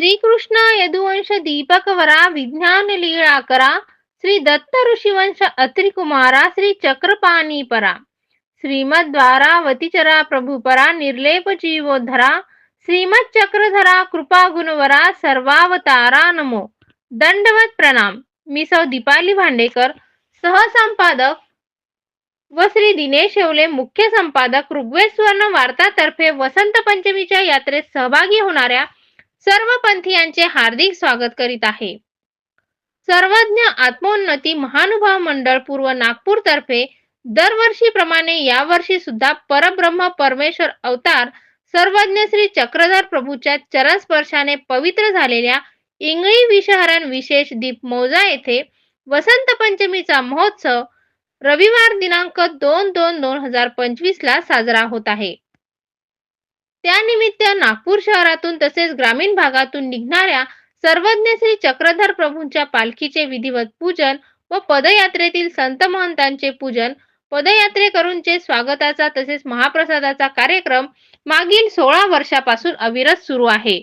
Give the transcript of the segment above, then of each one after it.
श्रीकृष्ण यदुवंश दीपकवरा विज्ञान लीळाकरा श्री दत्त ऋषिवंश अत्रिकुमारा श्री चक्रपाणीपरा श्रीमद्वारा वतीचरा प्रभुपरा निर्लेप जीवोद्धरा श्रीमद चक्रधरा कृपा गुणवरा सर्वावतारा नमो दंडवत प्रणाम मी सौ दीपाली भांडेकर सहसंपादक व श्री दिनेश येवले मुख्य संपादक ऋग्वेद वार्तातर्फे वसंत पंचमीच्या यात्रेत सहभागी होणाऱ्या सर्व पंथीयांचे हार्दिक स्वागत करीत आहे. सर्वज्ञ आत्मोन्नती महानुभाव मंडळ पूर्व नागपूर तर्फे दरवर्षीप्रमाणे यावर्षी सुद्धा परब्रह्म परमेश्वर अवतार सर्वज्ञ श्री चक्रधर प्रभूच्या चरणस्पर्शाने पवित्र झालेल्या इंगळी विषहरण विशेष दीप मौजा येथे वसंत पंचमीचा महोत्सव रविवार दिनांक दोन दोन दोन हजार पंचवीस ला साजरा होत आहे. त्यानिमित्त नागपूर शहरातून तसेच ग्रामीण भागातून निघणाऱ्या सर्वज्ञ श्री चक्रधर प्रभूंच्या पालखीचे विधिवत पूजन व पदयात्रेतील संत महंतांचे पूजन पदयात्रेकरूंचे स्वागताचा तसेच महाप्रसादाचा कार्यक्रम मागील सोळा वर्षापासून अविरत सुरू आहे.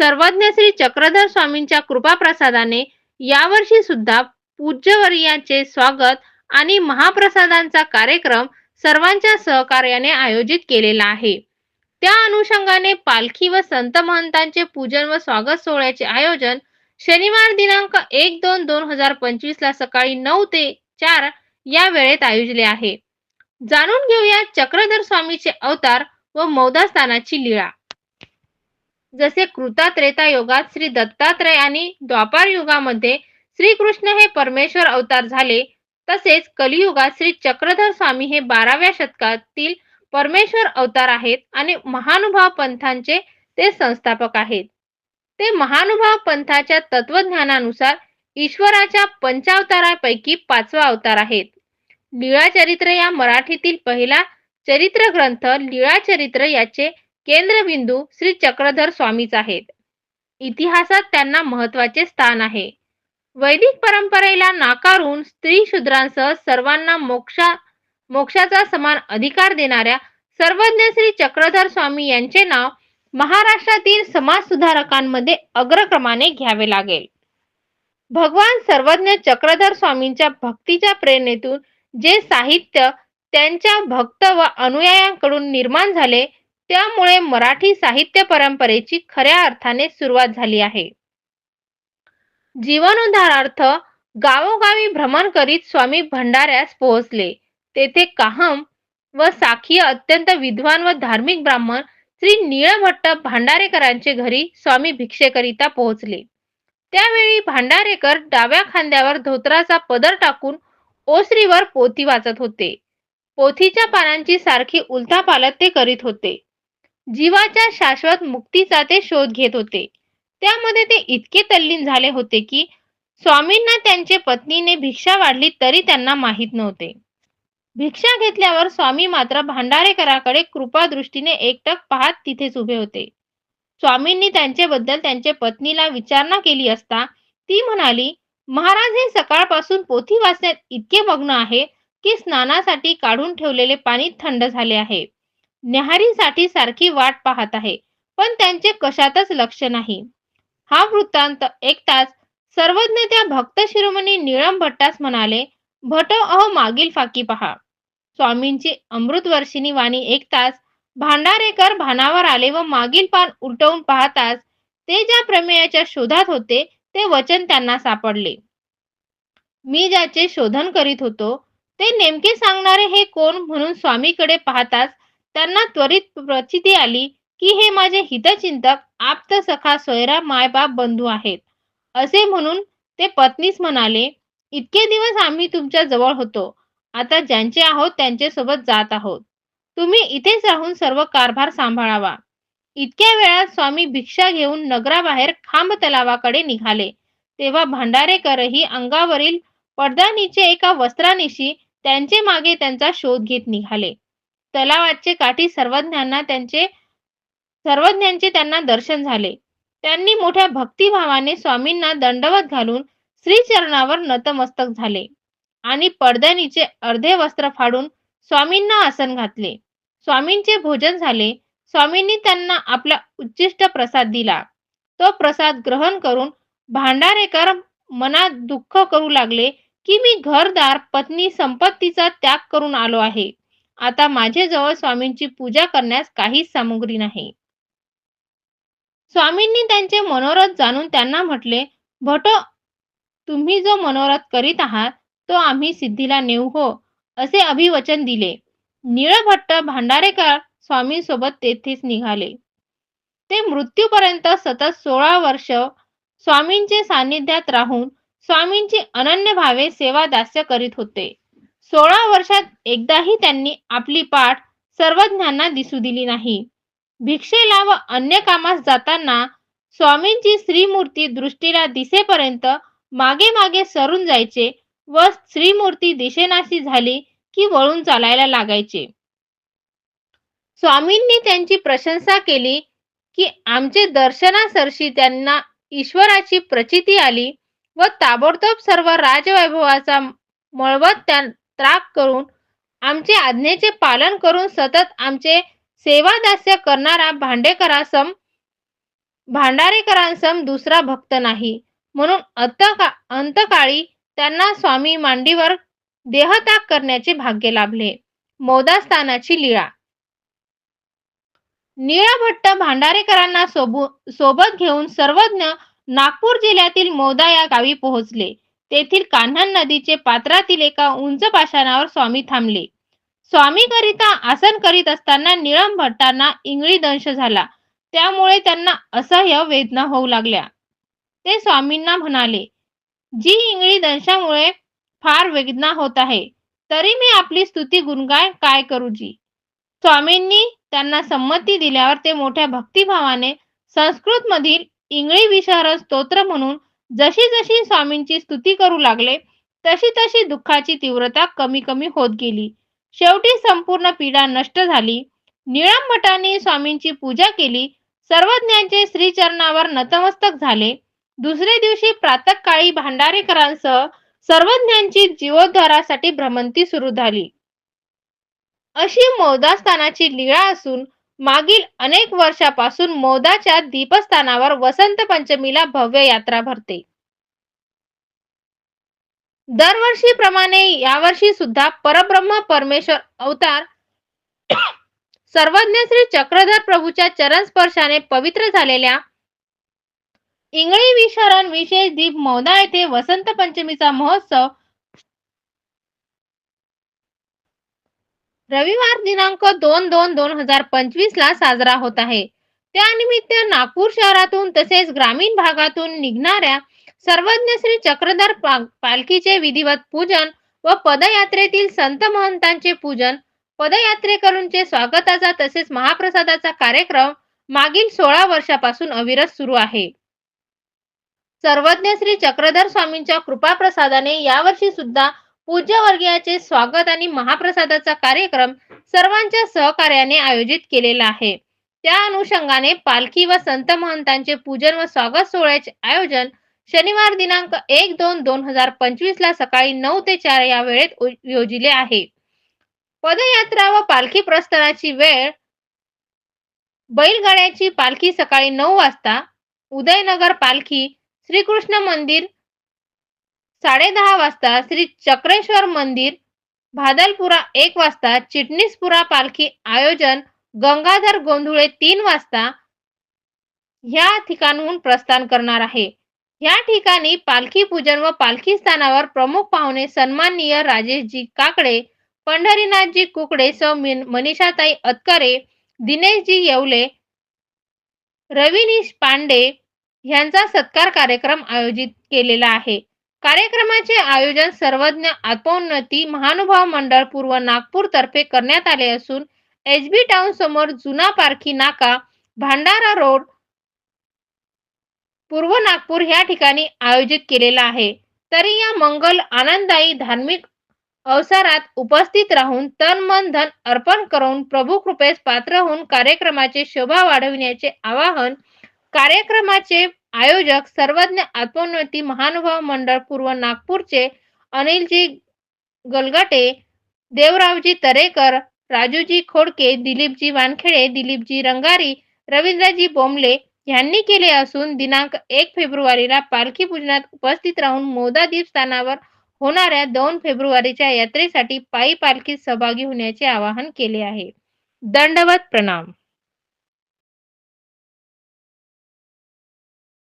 सर्वज्ञ श्री चक्रधर स्वामींच्या कृपाप्रसादाने यावर्षी सुद्धा पूज्यवर्याचे स्वागत आणि महाप्रसादांचा कार्यक्रम सर्वांच्या सहकार्याने आयोजित केलेला आहे. त्या अनुषंगाने पालखी व संत महंतांचे पूजन व स्वागत सोहळ्याचे आयोजन शनिवार दिनांक एक दोन दोन हजार पंचवीस ला सकाळी नऊ ते चार या वेळेत आयोजले आहे. जाणून घेऊया चक्रधर स्वामीचे अवतार व मौदास्थानाची लीळा. जसे कृता त्रेता युगात श्री दत्तात्रय आणि द्वापार युगामध्ये श्रीकृष्ण हे परमेश्वर अवतार झाले तसेच कलियुगात श्री चक्रधर स्वामी हे बाराव्या शतकातील परमेश्वर अवतार आहेत आणि महानुभाव पंथांचे ते संस्थापक आहेत. ते महानुभाव पंथाच्या तत्वज्ञानानुसार ईश्वराच्या पंचावतारापैकी पाचवा अवतार आहेत. लीळा चरित्र या मराठीतील पहिला चरित्र ग्रंथ लीळा चरित्र याचे केंद्रबिंदू श्री चक्रधर स्वामीच आहेत. इतिहासात त्यांना महत्त्वाचे स्थान आहे. वैदिक परंपरेला नाकारून स्त्री शूद्रांसह सर्वांना मोक्षा मोक्षाचा समान अधिकार देणाऱ्या सर्वज्ञ श्री चक्रधर स्वामी यांचे नाव महाराष्ट्रातील समाज सुधारकांमध्ये अग्रक्रमाने घ्यावे लागेल. भगवान सर्वज्ञ चक्रधर स्वामींच्या भक्तीच्या प्रेरणेतून जे साहित्य त्यांच्या भक्त व अनुयायांकडून निर्माण झाले त्यामुळे मराठी साहित्य परंपरेची खऱ्या अर्थाने सुरुवात झाली आहे. जीवनोद्धारार्थ गावोगावी भ्रमण करीत स्वामी भंडाऱ्यास पोहोचले. तेथे काहम व साखीय अत्यंत विद्वान व धार्मिक ब्राह्मण श्री निळभट्ट भांडारेकरांचे घरी स्वामी भिक्षेकरिता पोहोचले. त्यावेळी भांडारेकर डाव्या खांद्यावर धोत्राचा पदर टाकून ओसरीवर पोथी वाचत होते. पोथीच्या पानांची सारखी उलथापालत ते करीत होते. जीवाच्या शाश्वत मुक्तीचा ते शोध घेत होते. त्यामध्ये ते इतके तल्लीन झाले होते की स्वामींना त्यांचे पत्नीने भिक्षा वाढली तरी त्यांना माहीत नव्हते. भिक्षा घेतल्यावर स्वामी मात्र भांडारेकराकडे कृपा दृष्टीने एकटक पाहत तिथेच उभे होते. स्वामींनी त्यांच्याबद्दल त्यांच्या पत्नीला विचारणा केली असता ती म्हणाली महाराज हे सकाळपासून पोथी वाचण्यात इतके मग्न आहे की स्नानासाठी काढून ठेवलेले पाणी थंड झाले आहे. न्याहारीसाठी सारखी वाट पाहत आहे पण त्यांचे कशातच लक्ष नाही. हा वृत्तांत ऐकताच सर्वज्ञ त्या भक्त शिरोमणी निळम भट्टास म्हणाले भट अहो मागील फाकी पहा. स्वामींची अमृतवर्षिनी वाणी ऐकताच भांडारेकर भानावर आले व मागील पान उलटवून पाहताच ते ज्या प्रमेयाच्या शोधात होते ते वचन त्यांना सापडले. मी ज्याचे शोधन करीत होतो ते नेमके सांगणारे हे कोण म्हणून स्वामीकडे पाहताच त्यांना त्वरित प्रचिती आली की हे माझे हितचिंतक आप्त सखा सोयरा मायबाप बंधू आहेत. असे म्हणून ते पत्नीस म्हणाले इतके दिवस आम्ही तुमच्या जवळ होतो. आता ज्यांचे आहोत त्यांच्यासोबत जात आहोत. तुम्ही इथेच राहून सर्व कारभार सांभाळावा. इतक्या वेळात स्वामी भिक्षा घेऊन नगराबाहेर खांब तलावाकडे निघाले. तेव्हा भांडारेकरही अंगावरील पडदानीचे एका वस्त्रानिशी त्यांचे मागे त्यांचा शोध घेत निघाले. तलावाचे काठी सर्वज्ञांना त्यांचे सर्वज्ञांचे त्यांना दर्शन झाले. त्यांनी मोठ्या भक्तिभावाने स्वामींना दंडवत घालून श्रीचरणावर नतमस्तक झाले. आणि पडद्यानीचे अर्धे वस्त्र फाडून स्वामींना आसन घातले. स्वामींचे भोजन झाले. स्वामींनी त्यांना आपला उच्चिष्ट प्रसाद दिला. तो प्रसाद ग्रहण करून भांडारेकर मनात दुःख करू लागले की मी घरदार पत्नी संपत्तीचा त्याग करून आलो आहे. आता माझ्याजवळ स्वामींची पूजा करण्यास काहीच सामुग्री नाही. स्वामींनी त्यांचे मनोरथ जाणून त्यांना म्हटले भटो तुम्ही जो मनोरथ करीत आहात तो आम्ही सिद्धीला नेऊ हो असे अभिवचन दिले. निळभट्ट भांडारेकर स्वामींसोबत तेथेच निघाले. ते मृत्यूपर्यंत सतत सोळा वर्ष स्वामींचे सान्निध्यात राहून स्वामींची अनन्य भावे सेवा दास्य करीत होते. सोळा वर्षात एकदाही त्यांनी आपली पाठ सर्वज्ञांना दिसू दिली नाही. भिक्षेला व अन्य कामास जाताना स्वामींची श्रीमूर्ती दृष्टीला दिसेपर्यंत मागे मागे सरून जायचे व श्रीमूर्ती दिशेनाशी झाली की वळून चालायला लागायचे. स्वामींनी त्यांची प्रशंसा केली की आमचे दर्शनासरशी त्यांना ईश्वराची प्रचिती आली व ताबडतोब सर्व राजवैभवाचा मळवत त्या त्राग करून आमचे आज्ञेचे पालन करून सतत आमचे सेवादास्य करणारा भांडेकरासम भांडारेकरांसम दुसरा भक्त नाही. म्हणून अंतकाळी त्यांना स्वामी मांडीवर देहत्याग करण्याचे भाग्य लाभले. मोदास्थानाची लीळा. भट्ट भांडारेकरांना सोबत घेऊन सर्वज्ञ नागपूर जिल्ह्यातील मोदा या गावी पोहोचले. तेथील कान्हान नदीचे पात्रातील एका उंच पाषाणावर स्वामी थांबले. स्वामी करिता आसन करीत असताना निळम भट्टांना इंगळी दंश झाला. त्यामुळे त्यांना असह्य वेदना होऊ लागल्या. ते स्वामींना म्हणाले जी इंगळी दंशामुळे फार वेदना होत आहे. तरी मी आपली स्तुती गुणगाय काय करू जी? स्वामींनी त्यांना संमती दिल्यावर ते मोठ्या भक्तिभावाने संस्कृत मधील इंगळी विशार स्तोत्र म्हणून जशी जशी स्वामींची स्तुती करू लागले तशी तशी दुःखाची तीव्रता कमी कमी होत गेली. शेवटी संपूर्ण पीडा नष्ट झाली. निळम भटांनी स्वामींची पूजा केली. सर्वज्ञांचे श्रीचरणावर नतमस्तक झाले. दुसरे दिवशी प्रातकाळी भांडारेकरांसह सर्वज्ञांची जीवोद्धारासाठी भ्रमंती सुरू झाली. अशी मोदास्थानाची लीळा असून मागील अनेक वर्षापासून मोदाच्या दीपस्थानावर वसंत पंचमीला भव्य यात्रा भरते. दरवर्षीप्रमाणे यावर्षी सुद्धा परब्रह्म परमेश्वर अवतार सर्वज्ञ श्री चक्रधर प्रभूच्या चरण स्पर्शाने पवित्र झालेल्या इंगळी विशारण विशेष दीप मौदा येथे वसंत पंचमीचा महोत्सव रविवार दिनांक दोन दोन दोन हजार पंचवीस ला साजरा होत आहे. त्यानिमित्त नागपूर शहरातून तसेच ग्रामीण भागातून निघणाऱ्या सर्वज्ञ श्री चक्रधर पालखीचे विधिवत पूजन व पदयात्रेतील संत महंतांचे पूजन पदयात्रेकरूंचे स्वागताचा तसेच महाप्रसादाचा कार्यक्रम मागील सोळा वर्षापासून अविरत सुरू आहे. सर्वज्ञ श्री चक्रधर स्वामींच्या कृपा प्रसादाने यावर्षी सुद्धा पूज्य वर्गीयाचे स्वागत आणि महाप्रसादाचा कार्यक्रम सर्वांच्या सहकार्याने आयोजित केलेला आहे. त्या अनुषंगाने पालखी व संत महंतांचे पूजन व स्वागत सोहळ्याचे आयोजन शनिवार दिनांक एक दोन दोन हजार पंचवीस ला सकाळी नऊ ते चार या वेळेत योजिले आहे. पदयात्रा व पालखी प्रस्थानाची वेळ बैलगाड्याची पालखी सकाळी नऊ वाजता उदयनगर पालखी श्रीकृष्ण मंदिर साडे दहा वाजता श्री चक्रेश्वर मंदिर भादलपुरा एक वाजता चिटणीसपुरा पालखी आयोजन गंगाधर गोंधुळे तीन वाजता ह्या ठिकाणहून प्रस्थान करणार आहे. या ठिकाणी पालखी पूजन व पालखी स्थानावर प्रमुख पाहुणे सन्माननीय राजेशजी काकडे पंढरीनाथजी कुकडे सौ मनीषाताई अतकरे दिनेशजी येवले रविनीश पांडे यांचा सत्कार कार्यक्रम आयोजित केलेला आहे. कार्यक्रमाचे आयोजन सर्वज्ञ आत्मोन्नती महानुभाव मंडळ पूर्व नागपूर तर्फे करण्यात आले असून एच बी टाउन समोर जुना पारखी नाका भांडारा रोड पूर्व नागपूर या ठिकाणी आयोजित केलेला आहे. तरी या मंगल आनंददायी धार्मिक अवसरात उपस्थित राहून तन मन धन अर्पण करून प्रभू कृपेस पात्र होऊन कार्यक्रमाचे शोभा वाढविण्याचे आवाहन कार्यक्रमाचे आयोजक सर्वज्ञ आत्मोन्नती महानुभाव मंडळ पूर्व नागपूरचे अनिलजी गलगटे देवरावजी तरेकर राजूजी खोडके दिलीपजी वानखेडे दिलीपजी रंगारी रवींद्रजी बोंबले यांनी केले असून दिनांक एक फेब्रुवारीला पालखी पूजनात उपस्थित राहून मोदा स्थानावर होणाऱ्या दोन फेब्रुवारीच्या यात्रेसाठी पायी पालखीत सहभागी होण्याचे आवाहन केले आहे. दंडवत प्रणाम.